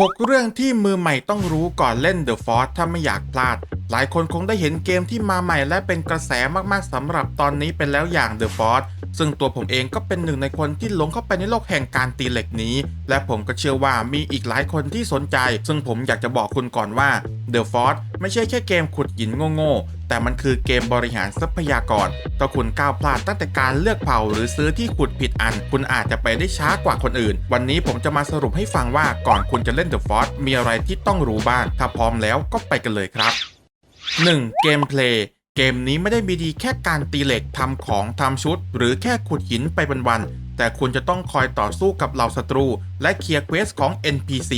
6 เรื่องที่มือใหม่ต้องรู้ก่อนเล่น The Force ถ้าไม่อยากพลาด หลายคนคงได้เห็นเกมที่มาใหม่และเป็นกระแสมากๆสำหรับตอนนี้เป็นแล้วอย่าง The Force ซึ่งตัวผมเองก็เป็นหนึ่งในคนที่หลงเข้าไปในโลกแห่งการตีเหล็กนี้ และผมก็เชื่อว่ามีอีกหลายคนที่สนใจ ซึ่งผมอยากจะบอกคุณก่อนว่า The Force ไม่ใช่แค่เกมขุดหินโง่ๆ แต่มันคือเกมบริหารทรัพยากร ถ้าคุณก้าวพลาดตั้งแต่การเลือกเผ่าหรือซื้อที่ขุดผิดอัน คุณอาจจะไปได้ช้ากว่าคนอื่น วันนี้ผมจะมาสรุปให้ฟังว่าก่อนคุณจะเล่น The Force มีอะไรที่ต้องรู้บ้าง ถ้าพร้อมแล้วก็ไปกันเลยครับ 1. เกมเพลย์เกมนี้ไม่ได้มีดีแค่การตีเหล็กทำของทำชุด หรือแค่ขุดหินไปวันๆแต่คุณจะต้องคอยต่อสู้กับเหล่าศัตรู และเคลียร์เควสของ NPC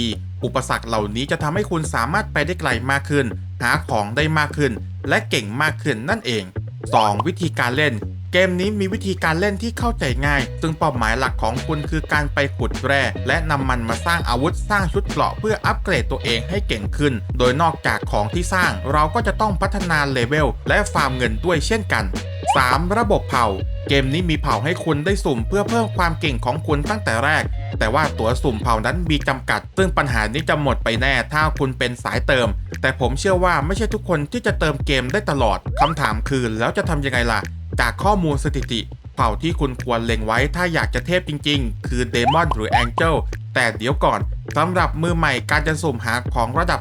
อุปสรรคเหล่านี้จะทำให้คุณสามารถไปได้ไกลมากขึ้น หาของได้มากขึ้น และเก่งมากขึ้นนั่นเอง 2. วิธีการเล่น เกมนี้มีวิธีการเล่นที่เข้าใจง่าย ซึ่งเป้าหมายหลักของคุณคือการไปขุดแร่ และนำมันมาสร้างอาวุธสร้างชุดเกราะเพื่ออัปเกรดตัวเองให้เก่งขึ้น โดยนอกจากของที่สร้าง เราก็จะต้องพัฒนาเลเวลและฟาร์มเงินด้วยเช่นกัน 3. ระบบเผ่า เกมนี้มีเผ่าให้คุณได้สุ่มเพื่อเพิ่มความเก่งของคุณตั้งแต่แรก แต่ว่าตั๋วสุ่มเผ่านั้นมีจำกัด ซึ่งปัญหานี้จะหมดไปแน่ถ้าคุณเป็นสายเติม แต่ผมเชื่อว่าไม่ใช่ทุกคนที่จะเติมเกมได้ตลอดคำถามคือแล้วจะทำยังไงล่ะ จากข้อมูลสถิติ เผ่าที่คุณควรเล็งไว้ถ้าอยากจะเทพจริง ๆ คือเดมอนหรือแองเจิลแต่เดี๋ยวก่อนสำหรับมือใหม่การจะสุ่มหาของระดับ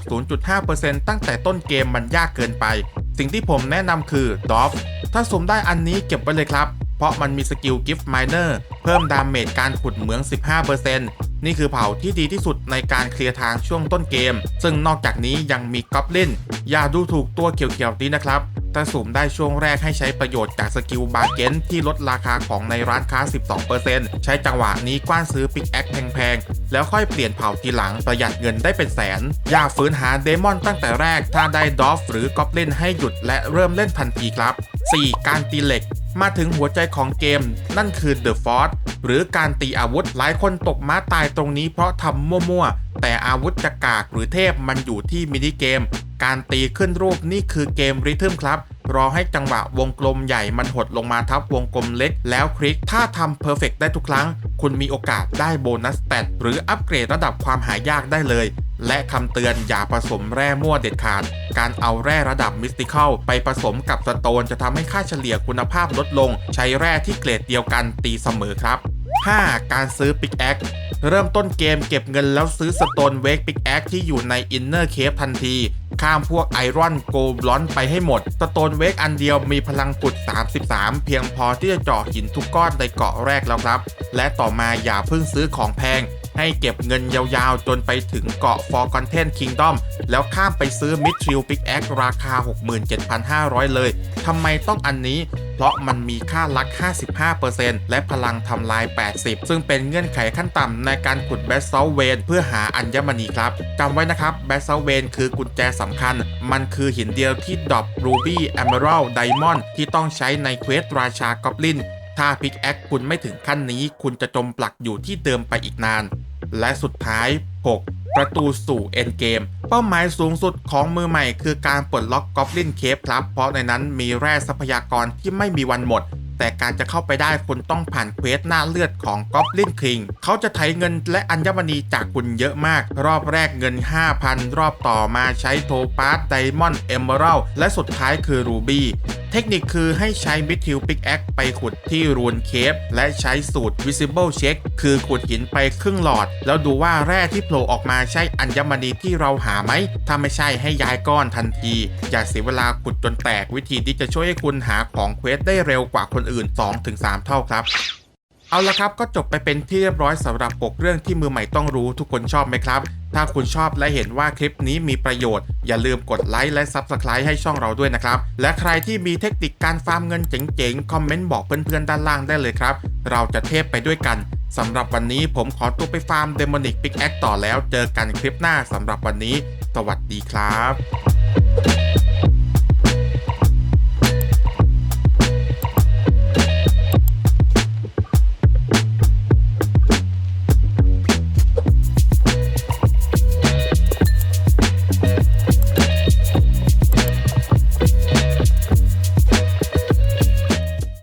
0.5%ตั้งแต่ต้นเกมมันยากเกินไป สิ่งที่ผมแนะนำคือดอฟถ้าสุ่มได้อันนี้เก็บไว้เลยครับ เพราะมันมีสกิลกิฟต์มเนอร์ เพิ่มดาเมจการขุดเหมือง 15%นี่คือเผ่าที่ดีที่สุดในการเคลียร์ทางช่วงต้นเกม ซึ่งนอกจากนี้ยังมีกอบลินอย่าดูถูกตัวเขียวๆนี้นะครับถ้าสุ่มได้ช่วงแรกให้ใช้ประโยชน์จากสกิลบาร์เกนที่ลดราคาของในร้านค้า 12%ใช้จังหวะนี้กว้านซื้อปิกแอคแพงๆ แล้วค่อยเปลี่ยนเผ่าทีหลังประหยัดเงินได้เป็นแสน อย่าฝืนหาเดมอนตั้งแต่แรก ถ้าได้ดอฟหรือกอบลินให้หยุดและเริ่มเล่นทันทีครับ 4. การตีเหล็ก มาถึงหัวใจของเกม นั่นคือ The Force หรือการตีอาวุธหลายคนตกม้าตายตรงนี้เพราะทำมั่วๆ แต่อาวุธจะกากหรือเทพมันอยู่ที่มินิเกม การตีขึ้นรูปนี่คือเกมริทึมครับ รอให้จังหวะวงกลมใหญ่มันหดลงมาทับวงกลมเล็ก แล้วคลิกถ้าทำเพอร์เฟกได้ทุกครั้ง คุณมีโอกาสได้โบนัสแตทหรืออัปเกรดระดับความหายากได้เลย และคำเตือนอย่าผสมแร่มั่วเด็ดขาด การเอาแร่ระดับมิสติคัลไปผสมกับสโตนจะทำให้ค่าเฉลี่ยคุณภาพลดลง ใช้แร่ที่เกรดเดียวกันตีเสมอครับ 5. การซื้อปิกแอคเริ่มต้นเกมเก็บเงินแล้วซื้อสโตนเวกปิกแอคที่อยู่ในอินเนอร์เคฟทันที ข้ามพวกไอรอนโกลบลอนไปให้หมดสโตนเวกอันเดียวมีพลังกุด 33 เพียงพอที่จะเจาะหินทุกก้อนในเกาะแรกแล้วครับ และต่อมาอย่าเพิ่งซื้อของแพงให้เก็บเงินยาวๆ จนไปถึงเกาะฟอร์กอนเทนคิงดอมแล้วข้ามไปซื้อมิดทริลพิกแอกราคา 67,500 เลย ทำไมต้องอันนี้เพราะมันมีค่าลัก 55%และพลังทำลาย 80 ซึ่งเป็นเงื่อนไขขั้นต่ำในการขุดแบสเซลเวนเพื่อหาอัญมณีครับจำไว้นะครับแบสเซลเวนคือกุญแจสำคัญ มันคือหินเดียวที่ดรอปรูบี้แอมเบอรัลไดมอนด์ที่ต้องใช้ในเควสราชากอบลินถ้าพิกแอคคุณไม่ถึงขั้นนี้ คุณจะจมปลักอยู่ที่เดิมไปอีกนาน และสุดท้าย 6 ประตูสู่เอ็นเกม เป้าหมายสูงสุดของมือใหม่คือการปลดล็อกกอบลินเคฟครับ เพราะในนั้นมีแร่ทรัพยากรที่ไม่มีวันหมด แต่การจะเข้าไปได้คุณต้องผ่านเควสหน้าเลือดของกอบลินคิง เขาจะไถเงินและอัญมณีจากคุณเยอะมาก รอบแรกเงิน 5,000 รอบต่อมาใช้โทปาร์ตไดมอนด์เอมเบอรัลและสุดท้ายคือรูบี้ เทคนิคคือให้ใช้มิทิลปิกแอคไปขุดที่รูนเคฟและใช้สูตร Visible Check คือขุดหินไปครึ่งหลอด แล้วดูว่าแร่ที่โผล่ออกมาใช่อัญมณีที่เราหาไหม ถ้าไม่ใช่ให้ย้ายก้อนทันที อย่าเสียเวลาขุดจนแตกวิธีที่จะช่วยให้คุณหาของเควสได้เร็วกว่าคนอื่น 2-3 เท่าครับ เอาละครับก็จบไปเป็นที่เรียบร้อยสำหรับ 6 เรื่องที่มือใหม่ต้องรู้ทุกคนชอบไหมครับ ถ้าคุณชอบและเห็นว่าคลิปนี้มีประโยชน์ อย่าลืมกดไลค์และ Subscribe ให้ช่องเราด้วยนะครับ และใครที่มีเทคนิคการฟาร์มเงินเจ๋งๆ คอมเมนต์บอกเพื่อนๆ ด้านล่างได้เลยครับ เราจะเทพไปด้วยกันสำหรับวันนี้ผมขอตัวไปฟาร์มเดมนิกปิกแอคต่อแล้ว เจอกันคลิปหน้าสำหรับวันนี้ สวัสดีครับ